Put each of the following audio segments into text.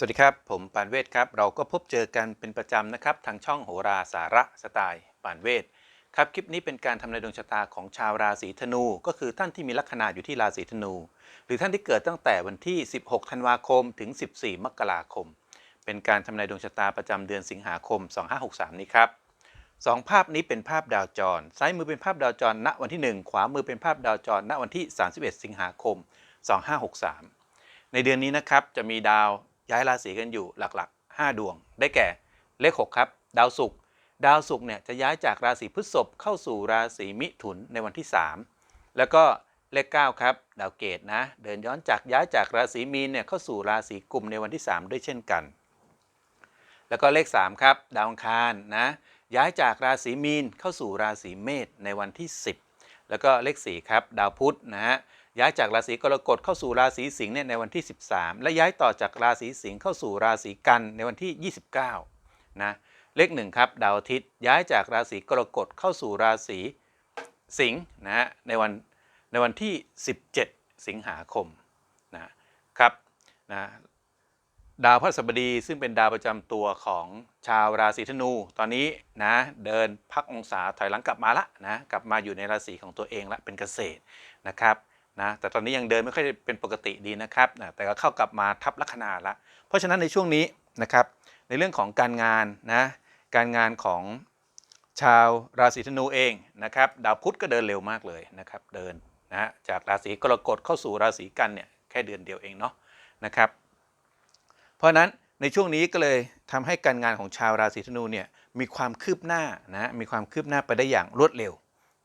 สวัสดีครับ ผมปานเวทครับ เราก็พบเจอกันเป็นประจำนะครับ ทางช่องโหราสาระสไตล์ปานเวทครับคลิปนี้เป็นการทำนายดวงชะตาของชาวราศีธนู ก็คือท่านที่มีลัคนาอยู่ที่ราศีธนู หรือท่านที่เกิดตั้งแต่วันที่ 16 ธันวาคมถึง 14 มกราคม เป็นการทำนายดวงชะตาประจำเดือนสิงหาคม 2563 นี้ครับสองภาพนี้เป็นภาพดาวจร ซ้ายมือเป็นภาพดาวจร ณวันที่ 1 ขวามือเป็นภาพดาวจร ณวันที่ 31 สิงหาคม 2563 ในเดือนนี้นะครับจะมีดาว ย้ายราศีกันอยู่หลักๆ 5 ดวง ได้แก่เลข 6 ครับ ดาวศุกร์ดาวศุกร์เนี่ยจะย้ายจากราศีพฤษภเข้าสู่ราศีมิถุนในวันที่ 3 แล้วก็เลข 9 ครับ ดาวเกตนะ เดินย้อนจากย้ายจากราศีมีนเนี่ยเข้าสู่ราศีกุมในวันที่ 3 ด้วยเช่นกัน แล้วก็เลข 3 ครับ ดาวอังคารนะย้ายจากราศีมีนเข้าสู่ราศีเมษในวันที่ 10 แล้วก็เลข 4 ครับ ดาวพุธนะฮะ ย้ายจากราศีกรกฎเข้าสู่ราศีสิงห์เนี่ยในวันที่ 13 และย้ายต่อจากราศีสิงห์เข้าสู่ราศีกันในวันที่ 29 นะ เลขหนึ่งครับดาวอาทิตย์ย้ายจากราศีกรกฎเข้าสู่ราศีสิงห์นะฮะในวันในวันที่ 17 สิงหาคมนะครับนะดาวพฤหัสบดีซึ่งเป็นดาวประจำตัวของชาวราศีธนู ตอนนี้นะเดินพักองศาถอยหลังกลับมาละนะกลับมาอยู่ในราศีของตัวเองละเป็นเกษตรนะครับ นะแต่ตอนนี้ยังเดินไม่ค่อยเป็นปกติดีนะครับนะแต่ก็เข้ากลับมาทับลัคนาละ เพราะฉะนั้นในช่วงนี้นะครับในเรื่องของการงานนะการงานของชาวราศีธนูเองนะครับดาวพุธก็เดินเร็วมากเลยนะครับเดินนะจากราศีกรกฎเข้าสู่ราศีกันเนี่ยแค่เดือนเดียวเองเนาะนะครับเพราะฉะนั้นในช่วงนี้ก็เลยทำให้การงานของชาวราศีธนูเนี่ยมีความคืบหน้านะมีความคืบหน้าไปได้อย่างรวดเร็ว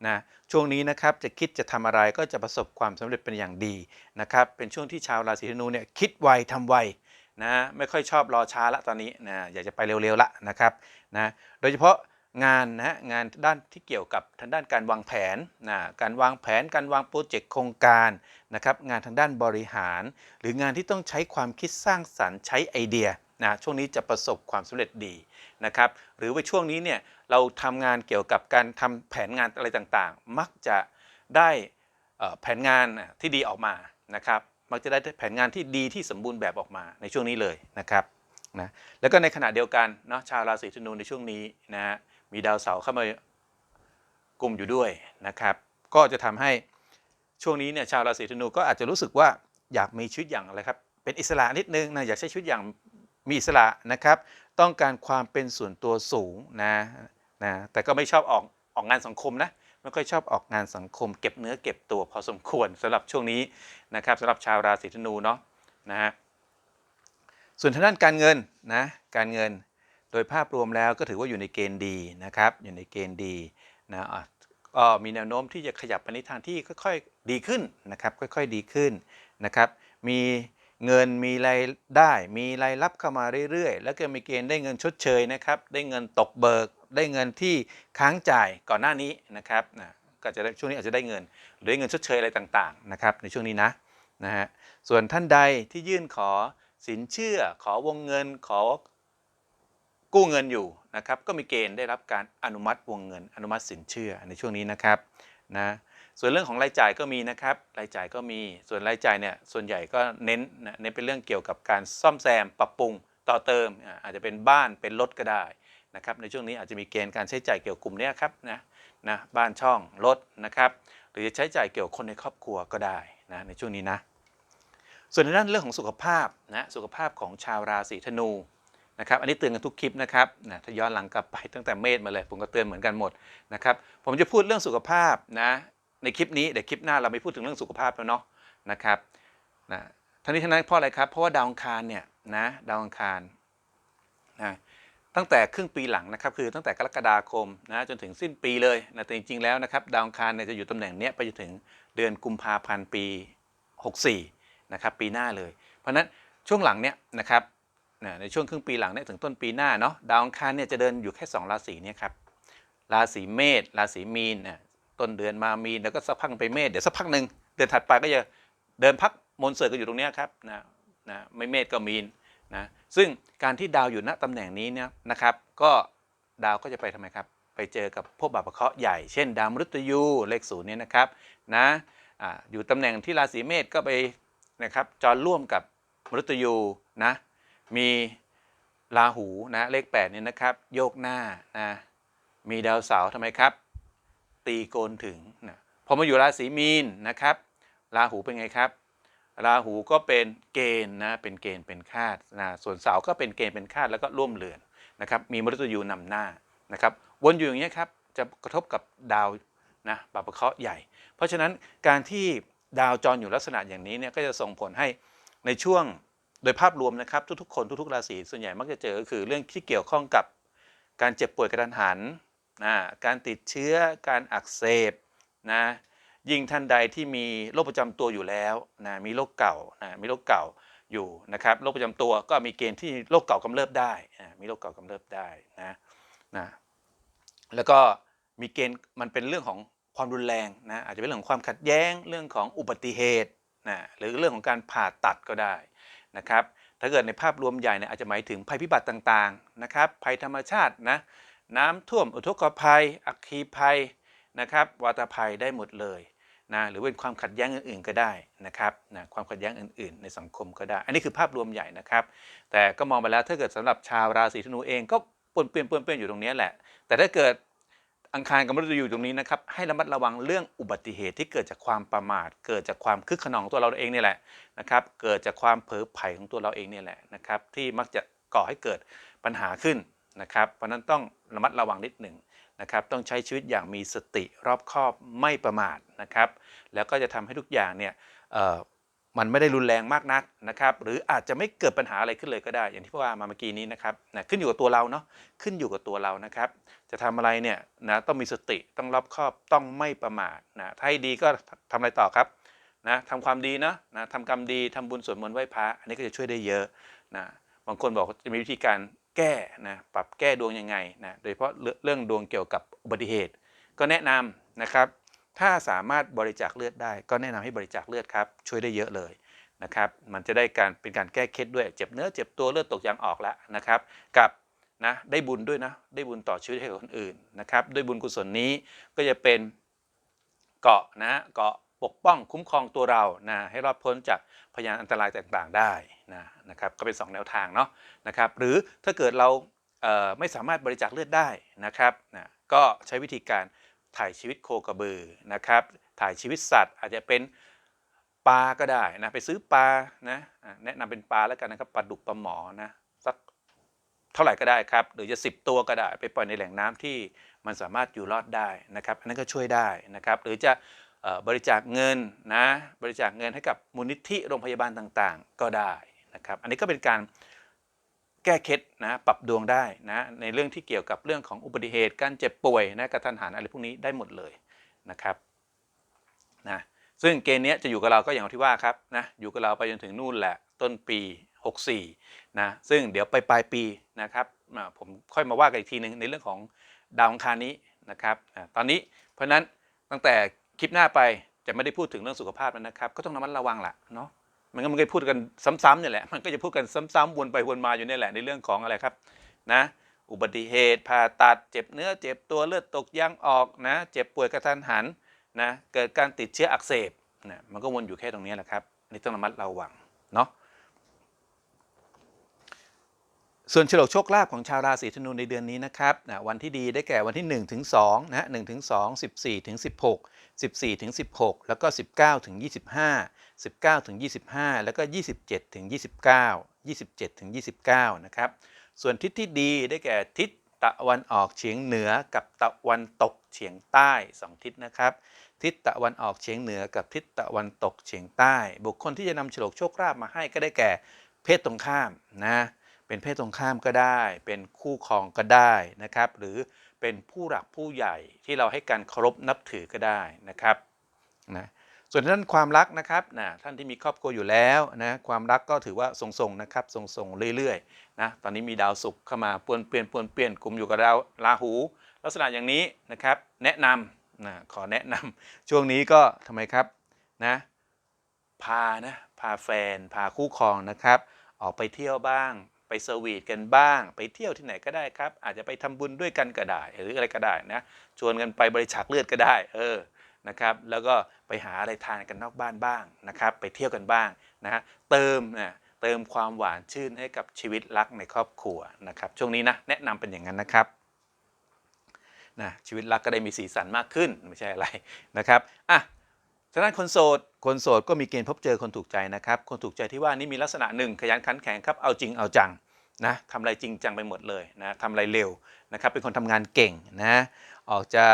นะช่วงนี้นะครับจะคิดจะทำอะไรก็จะประสบความสำเร็จเป็นอย่างดีนะครับเป็นช่วงที่ชาวราศีธนูเนี่ยคิดไวทำไวนะไม่ค่อยชอบรอช้าละตอนนี้นะอยากจะไปเร็วๆละนะครับนะโดยเฉพาะงานนะงานด้านที่เกี่ยวกับทางด้านการวางแผนนะการวางแผนการวางโปรเจกต์โครงการนะครับงานทางด้านบริหาร หรืองานที่ต้องใช้ความคิดสร้างสรรค์ใช้ไอเดียนะช่วงนี้จะประสบความสำเร็จดี นะครับหรือว่าช่วงนี้เนี่ยเราทำงานเกี่ยวกับการทำแผนงานอะไรต่างๆ มักจะได้แผนงานที่ดีออกมานะครับมักจะได้แผนงานที่ดีที่สมบูรณ์แบบออกมาในช่วงนี้เลยนะครับนะแล้วก็ในขณะเดียวกันเนาะชาวราศีธนูในช่วงนี้นะฮะมีดาวเสาร์เข้ามากลุ่มอยู่ด้วยนะครับก็จะทำให้ช่วงนี้เนี่ยชาวราศีธนูก็อาจจะรู้สึกว่าอยากมีชีวิตอย่างอะไรครับเป็นอิสระนิดนึงนะอยากใช้ชีวิตอย่างมีอิสระนะครับ ต้องการความเป็นส่วนตัวสูงนะนะแต่ก็ไม่ชอบออกออกงานสังคมนะไม่ค่อยชอบออกงานสังคม เก็บเนื้อเก็บตัวพอสมควรสำหรับช่วงนี้นะครับสำหรับชาวราศีธนูเนาะนะฮะส่วนทางด้านการเงินนะการเงินโดยภาพรวมแล้วก็ถือว่าอยู่ในเกณฑ์ดีนะครับอยู่ในเกณฑ์ดีนะอะก็มีแนวโน้มที่จะขยับไปในทางที่ค่อยๆดีขึ้นนะครับค่อยๆดีขึ้นนะครับมี เงินมีรายได้มีรายรับเข้ามาเรื่อยๆ แล้วก็มีเกณฑ์ได้เงินชดเชยนะครับ ได้เงินตกเบิก ได้เงินที่ค้างจ่ายก่อนหน้านี้นะครับนะก็จะได้ช่วงนี้อาจจะได้เงิน หรือได้เงินชดเชยอะไรต่างๆนะครับในช่วงนี้นะนะฮะส่วนท่านใดที่ยื่นขอสินเชื่อขอวงเงินขอกู้เงินอยู่นะครับก็มีเกณฑ์ได้รับการอนุมัติวงเงิน อนุมัติสินเชื่อในช่วงนี้นะครับนะ ส่วนเรื่องของรายจ่ายก็มีนะครับ รายจ่ายก็มี ส่วนรายจ่ายเนี่ย ส่วนใหญ่ก็เน้นนะเน้นเป็นเรื่องเกี่ยวกับการซ่อมแซม ปรับปรุง ต่อเติม อาจจะเป็นบ้าน เป็นรถก็ได้นะครับ ในช่วงนี้อาจจะมีเกณฑ์การใช้จ่ายเกี่ยวกับกลุ่มเนี้ยครับนะ นะ บ้านช่อง รถนะครับ หรือจะใช้จ่ายเกี่ยวกับคนในครอบครัวก็ได้นะ ในช่วงนี้นะ ส่วนในด้านเรื่องของสุขภาพนะ สุขภาพของชาวราศีธนูนะครับ อันนี้เตือนกันทุกคลิปนะครับนะถ้าย้อนหลังกลับไปตั้งแต่เมษมาเลย ผมก็เตือนเหมือนกันหมดนะครับ ผมจะพูดเรื่องสุขภาพนะ ในคลิปนี้เดี๋ยวคลิปหน้าเราไม่พูดถึงเรื่องสุขภาพแล้วเนาะนะครับนะทั้งนี้ทั้งนั้นเพราะอะไรครับ เพราะว่าดาวอังคารเนี่ยนะดาวอังคารนะตั้งแต่ครึ่งปีหลังนะครับคือตั้งแต่กรกฎาคมนะจนถึงสิ้นปีเลยนะแต่จริงๆแล้วนะครับดาวอังคารเนี่ยจะอยู่ตำแหน่งเนี้ยไปจนถึงเดือนกุมภาพันธ์ปี 64นะครับปีหน้าเลย เพราะฉะนั้นช่วงหลังเนี้ยนะครับนะในช่วงครึ่งปีหลังเนี่ยถึงต้นปีหน้าเนาะดาวอังคารเนี่ยจะเดินอยู่แค่ 2 ราศีเนี่ยครับราศีเมษราศีมีนนะ ต้นเดือนมามีนแล้วก็สักพักไปเมษเดี๋ยวสักพักหนึ่งเดือนถัดไปก็จะเดินพักมนเสกก็อยู่ตรงนี้ครับนะนะไม่เมษก็มีนนะซึ่งการที่ดาวอยู่ณตำแหน่งนี้เนี่ยนะครับก็ดาวก็จะไปทำไมครับ ไปเจอกับพวกบาปเคราะห์ใหญ่ เช่น ดาวมฤตยูเลขศูนย์เนี่ยนะครับนะออยู่ตำแหน่งที่ราศีเมษก็ไปนะครับจรร่วมกับมฤตยูนะมีราหูนะเลข8เนี่ยนะครับโยกหน้านะมีดาวเสาร์ทำไมครับ ตีโกนถึงนะพอมาอยู่ราศีมีนนะครับราหูเป็นไงครับ ราหูก็เป็นเกณฑ์นะเป็นเกณฑ์เป็นคาดนะส่วนเสาก็เป็นเกณฑ์เป็นคาดแล้วก็ร่วมเรือนนะครับมีมฤตยูนำหน้านะครับวนอยู่อย่างนี้ครับจะกระทบกับดาวนะบาปเคราะห์ใหญ่ เพราะฉะนั้นการที่ดาวจรอยู่ลักษณะอย่างนี้เนี่ยก็จะส่งผลให้ในช่วงโดยภาพรวมนะครับทุกๆคนทุกๆราศีส่วนใหญ่มักจะเจอก็คือเรื่องที่เกี่ยวข้องกับการเจ็บป่วยกระทันหัน นะการติดเชื้อการอักเสบนะยิ่งท่านใดที่มีโรคประจำตัวอยู่แล้วนะมีโรคเก่านะมีโรคเก่าอยู่นะครับโรคประจำตัวก็มีเกณฑ์ที่โรคเก่ากำเริบได้อ่ามีโรคเก่ากำเริบได้นะนะแล้วก็มีเกณฑ์มันเป็นเรื่องของความรุนแรงนะอาจจะเป็นเรื่องของความขัดแย้งเรื่องของอุบัติเหตุนะหรือเรื่องของการผ่าตัดก็ได้นะครับถ้าเกิดในภาพรวมใหญ่เนี่ยอาจจะหมายถึงภัยพิบัติต่างๆนะครับภัยธรรมชาตินะ น้ำท่วมอุทกภัย อัคคีภัยนะครับวาตภัยได้หมดเลยนะหรือเป็นความขัดแย้งอื่นๆก็ได้นะครับนะความขัดแย้งอื่นๆ ในสังคมก็ได้ อันนี้คือภาพรวมใหญ่นะครับ แต่ก็มองไปแล้วถ้าเกิดสำหรับชาวราศีธนูเองก็ปนเปื้อนปนเปื้อนอยู่ตรงนี้แหละ แต่ถ้าเกิดอังคารกับมฤตยูอยู่ตรงนี้นะครับให้ระมัดระวังเรื่องอุบัติเหตุที่เกิดจากความประมาท เกิดจากความคึกขนองของตัวเราเองนี่แหละนะครับ เกิดจากความเผลอไผ่ของตัวเราเองนี่แหละนะครับที่มักจะก่อให้เกิดปัญหาขึ้น นะครับ เพราะนั้นต้องระมัดระวังนิดหนึ่งนะครับ ต้องใช้ชีวิตอย่างมีสติรอบคอบไม่ประมาทนะครับ แล้วก็จะทำให้ทุกอย่างเนี่ยมันไม่ได้รุนแรงมากนักนะครับ หรืออาจจะไม่เกิดปัญหาอะไรขึ้นเลยก็ได้ อย่างที่พ่อว่ามาเมื่อกี้นี้นะครับนะขึ้นอยู่กับตัวเราเนาะขึ้นอยู่กับตัวเรานะครับ จะทำอะไรเนี่ยนะต้องมีสติต้องรอบคอบต้องไม่ประมาทนะถ้าให้ดีก็ทำอะไรต่อครับนะทำความดีนะนะทำกรรมดีทำบุญสวดมนต์ไหว้พระอันนี้ก็จะช่วยได้เยอะนะบางคนบอกจะมีวิธีการ แก้นะปรับแก้ดวงยังไงนะโดยเฉพาะเรื่องดวงเกี่ยวกับอุบัติเหตุ ก็แนะนำนะครับ ถ้าสามารถบริจาคเลือดได้ ก็แนะนำให้บริจาคเลือดครับช่วยได้เยอะเลยนะครับ มันจะได้การเป็นการแก้เคล็ดด้วยเจ็บเนื้อเจ็บตัวเลือดตกยางออกแล้วนะครับ กับนะได้บุญด้วยนะได้บุญต่อชีวิตให้กับคนอื่นนะครับด้วยบุญกุศลนี้ก็จะเป็นเกาะนะเกาะปกป้องคุ้มครองตัวเรานะให้รอดพ้นจากพยานอันตรายต่างๆ ได้ นะนะครับก็เป็นสองแนวทางเนาะนะครับหรือถ้าเกิดเราเไม่สามารถบริจาคเลือดได้นะครับนะก็ใช้วิธีการถ่ายชีวิตโคกระบือนะครับถ่ายชีวิตสัตว์ อาจจะเป็นปลาก็ได้นะไปซื้อปลานะแนะนำเป็นปลาแล้วกันนะครับปลาดุกปลาหมอนะสักเท่าไหร่ก็ได้ครับหรือจะ 10 ตัวก็ได้ ไปปล่อยในแหล่งน้ำที่มันสามารถอยู่รอดได้นะครับอันนั้นก็ช่วยได้นะครับหรือจะบริจาคเงินนะบริจาคเงินให้กับมูลนิธิโรงพยาบาลต่างๆ ก็ได้ นะครับ อันนี้ก็เป็นการแก้เคล็ดนะปรับดวงได้นะในเรื่องที่เกี่ยวกับเรื่องของอุบัติเหตุการเจ็บป่วยนะกระทันหันอะไรพวกนี้ได้หมดเลยนะครับนะซึ่งเกณฑ์นี้จะอยู่กับเราก็อย่างที่ว่าครับนะอยู่กับเราไปจนถึงนู่นแหละต้นปี 64นะซึ่งเดี๋ยวไปปลายปีนะครับผมค่อยมาว่ากันอีกทีหนึ่งในเรื่องของดาวอังคารนี้นะครับตอนนี้เพราะฉะนั้นตั้งแต่คลิปหน้าไปจะไม่ได้พูดถึงเรื่องสุขภาพแล้วนะครับ ก็ต้องระมัดระวังแหละเนาะ มันก็มันก็พูดกันซ้ำๆเนี่ยแหละมันก็จะพูดกันซ้ำๆวนไปวนมาอยู่เนี่ยแหละในเรื่องของอะไรครับนะอุบัติเหตุผ่าตัดเจ็บเนื้อเจ็บตัวเลือดตกยางออกนะเจ็บป่วยกระทันหันนะเกิดการติดเชื้ออักเสบนะมันก็วนอยู่แค่ตรงนี้แหละครับนี่ต้องระมัดระวังเนาะ ส่วนฉลกโชคลาภของชาวราศีธนูในเดือนนี้นะครับนะวันที่ดีได้แก่วันที่1ถึง2นะฮะ1ถึง2 14ถึง16 14ถึง16 แล้วก็ 19ถึง25 19ถึง25 แล้วก็ 27ถึง29 27ถึง29นะครับ ส่วนทิศที่ดีได้แก่ทิศตะวันออกเฉียงเหนือกับตะวันตกเฉียงใต้ 2 ทิศนะครับ ทิศตะวันออกเฉียงเหนือกับทิศตะวันตกเฉียงใต้ บุคคลที่จะนำฉลกโชคลาภมาให้ก็ได้แก่เพศตรงข้ามนะ เป็นเพศตรงข้ามก็ได้ เป็นคู่ครองก็ได้นะครับ หรือเป็นผู้หลักผู้ใหญ่ที่เราให้การเคารพนับถือก็ได้นะครับนะส่วนท่านความรักนะครับนะท่านที่มีครอบครัวอยู่แล้วนะความรักก็ถือว่าทรงๆนะครับทรงๆเรื่อยๆนะตอนนี้มีดาวศุกร์เข้ามาปวนเปลี่ยนปวนเปลี่ยนกลุ่มอยู่กับดาวราหู ลักษณะอย่างนี้นะครับ แนะนำนะขอแนะนำช่วงนี้ก็ทำไมครับนะพานะพาแฟน พาคู่ครองนะครับ ออกไปเที่ยวบ้าง ไปสวีทกันบ้าง ไปเที่ยวที่ไหนก็ได้ครับ อาจจะไปทำบุญด้วยกันก็ได้ หรืออะไรก็ได้นะ ชวนกันไปบริจาคเลือดก็ได้ เออ นะครับ แล้วก็ไปหาอะไรทานกันนอกบ้านบ้างนะครับ ไปเที่ยวกันบ้างนะฮะ เติมนะเติมความหวานชื่นให้กับชีวิตรักในครอบครัวนะครับ ช่วงนี้นะแนะนำเป็นอย่างนั้นนะครับนะชีวิตรักก็ได้มีสีสันมากขึ้นไม่ใช่อะไรนะครับ อะ ฉะนั้นคนโสดคนโสดก็มีเกณฑ์พบเจอคนถูกใจนะครับ คนถูกใจที่ว่านี่มีลักษณะหนึ่งขยันขันแข็งครับเอาจริงเอาจังนะทำอะไรจริงจังไปหมดเลยนะทำอะไรเร็วนะครับ เป็นคนทำงานเก่งนะออกจะ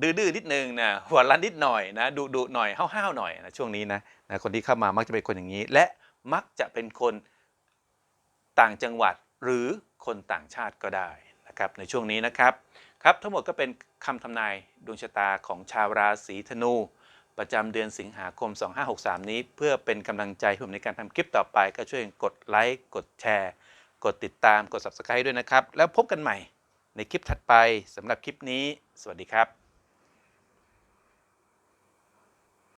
ดื้อๆนิดนึงนะหัวรันนิดหน่อยนะดุดุหน่อยห้าวๆหน่อยนะช่วงนี้นะนะคนที่เข้ามามักจะเป็นคนอย่างนี้ และมักจะเป็นคนต่างจังหวัดหรือคนต่างชาติก็ได้ นะครับในช่วงนี้นะครับครับทั้งหมดก็เป็นคำทำนายดวงชะตาของชาวราศีธนู ประจำเดือนสิงหาคม 2563 นี้ เพื่อเป็นกำลังใจให้ผมในการทำคลิปต่อไป ก็ช่วยกดไลค์กดแชร์ กดติดตามกด subscribe ด้วยนะครับ แล้วพบกันใหม่ในคลิปถัดไปสำหรับคลิปนี้ สวัสดีครับ